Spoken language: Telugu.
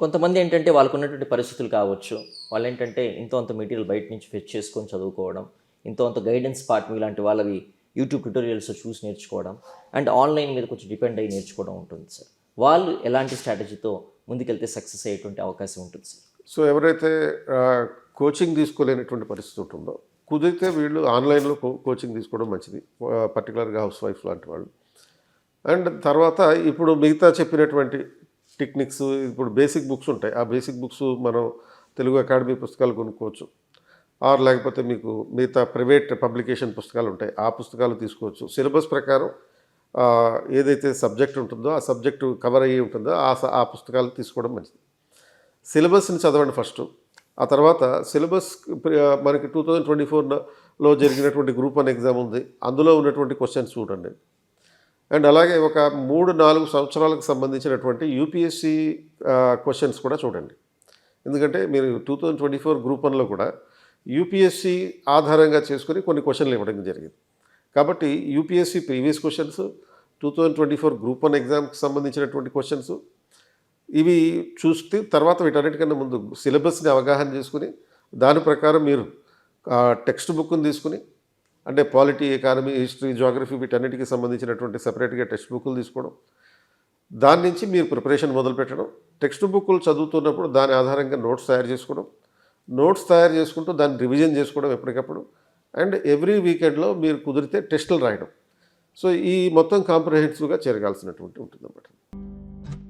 కొంతమంది ఏంటంటే వాళ్ళకు ఉన్నటువంటి పరిస్థితులు కావచ్చు. వాళ్ళు ఏంటంటే ఇంతో అంత మెటీరియల్ బయట నుంచి ఫెచ్ చేసుకొని చదువుకోవడం ఇంతో అంత గైడెన్స్ పార్ట్ ఇలాంటి వాళ్ళవి యూట్యూబ్ ట్యూటోరియల్స్ చూసి నేర్చుకోవడం అండ్ ఆన్లైన్ మీద కొంచెం డిపెండ్ అయ్యి నేర్చుకోవడం ఉంటుంది సార్. వాళ్ళు ఎలాంటి స్ట్రాటజీతో ముందుకెళ్తే సక్సెస్ అయ్యేటువంటి అవకాశం ఉంటుంది సార్. సో ఎవరైతే కోచింగ్ తీసుకోలేనటువంటి పరిస్థితి ఉంటుందో కుదిరితే వీళ్ళు ఆన్లైన్లో కోచింగ్ తీసుకోవడం మంచిది. పర్టికులర్గా హౌస్ వైఫ్ లాంటి వాళ్ళు. అండ్ తర్వాత ఇప్పుడు మిగతా చెప్పినటువంటి టెక్నిక్స్ ఇప్పుడు బేసిక్ బుక్స్ ఉంటాయి. ఆ బేసిక్ బుక్స్ మనం తెలుగు అకాడమీ పుస్తకాలు కొనుక్కోవచ్చు. ఆర్ లేకపోతే మీకు మిగతా ప్రైవేట్ పబ్లికేషన్ పుస్తకాలు ఉంటాయి. ఆ పుస్తకాలు తీసుకోవచ్చు. సిలబస్ ప్రకారం ఏదైతే సబ్జెక్ట్ ఉంటుందో ఆ సబ్జెక్టు కవర్ అయ్యి ఉంటుందో ఆ ఆ పుస్తకాలు తీసుకోవడం మంచిది. సిలబస్ని చదవండి ఫస్ట్. ఆ తర్వాత సిలబస్ మనకి టూ థౌజండ్ ట్వంటీ ఫోర్లో జరిగినటువంటి గ్రూప్ వన్ ఎగ్జామ్ ఉంది. అందులో ఉన్నటువంటి క్వశ్చన్స్ చూడండి. అండ్ అలాగే ఒక మూడు నాలుగు సంవత్సరాలకు సంబంధించినటువంటి యూపీఎస్సి క్వశ్చన్స్ కూడా చూడండి. ఎందుకంటే మీరు two thousand twenty four group వన్లో కూడా యూపీఎస్సి ఆధారంగా చేసుకుని కొన్ని క్వశ్చన్లు ఇవ్వడం జరిగింది. కాబట్టి UPSC previous questions two thousand twenty four group one ఎగ్జామ్కి సంబంధించినటువంటి క్వశ్చన్స్ ఇవి చూస్తే తర్వాత వీటన్నిటికన్నా ముందు సిలబస్ని అవగాహన చేసుకుని దాని ప్రకారం మీరు టెక్స్ట్ బుక్ని తీసుకుని అంటే పాలిటీ ఎకానమీ హిస్టరీ జోగ్రఫీ వీటన్నిటికి సంబంధించినటువంటి సపరేట్గా టెక్స్ట్ బుక్లు తీసుకోవడం. దాని నుంచి మీరు ప్రిపరేషన్ మొదలు పెట్టడం. టెక్స్ట్ బుక్లు చదువుతున్నప్పుడు దాని ఆధారంగా నోట్స్ తయారు చేసుకోవడం. నోట్స్ తయారు చేసుకుంటూ దాన్ని రివిజన్ చేసుకోవడం ఎప్పటికప్పుడు. అండ్ ఎవ్రీ వీకెండ్లో మీరు కుదిరితే టెస్టులు రాయడం. సో ఈ మొత్తం కాంప్రహెన్సివ్గా చేరగాల్సినటువంటి ఉంటుందన్నమాట.